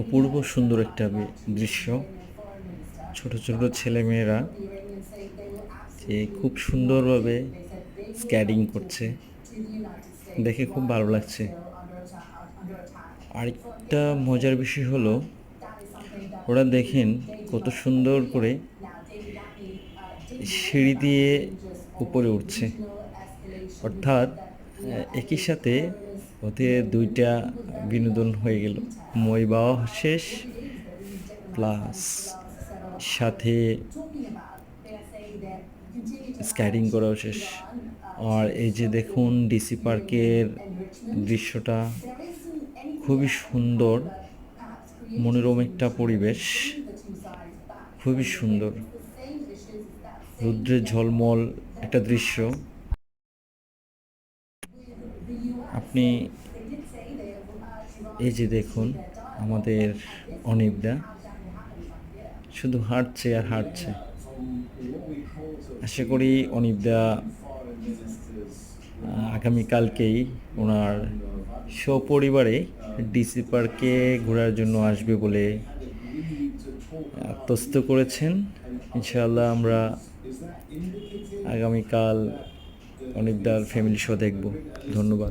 অপূর্ব সুন্দর একটা দৃশ্য। ছোট ছোট ছেলেমেয়েরা যে খুব সুন্দরভাবে স্ক্যাডিং করছে। দেখে খুব ভালো লাগছে। আরেকটা মজার বিষয় হলো, ওরা দেখেন কত সুন্দর করে সিঁড়ি দিয়ে উপরে উঠছে। অর্থাৎ একই সাথে ওতে দুইটা বিনোদন হয়ে গেল। মই বাওয়া শেষ, প্লাস সাথে স্ক্যাটিং করাও শেষ। আর এই যে দেখুন, ডিসি পার্কের দৃশ্যটা খুবই সুন্দর, মনোরম একটা পরিবেশ, খুবই সুন্দর। রুদ্রের ঝলমল একটা দৃশ্য। আপনি এই যে দেখুন, আমাদের অনিবদা শুধু হাঁটছে আর হাঁটছে। আশা করি অনিবদা আগামীকালকেই ওনার সপরিবারে ডিসি পার্কে ঘোরার জন্য আসবে বলে আত্মস্থ করেছেন। ইনশাআল্লাহ আমরা আগামীকাল অনিকদার ফ্যামিলি শো দেখব। ধন্যবাদ।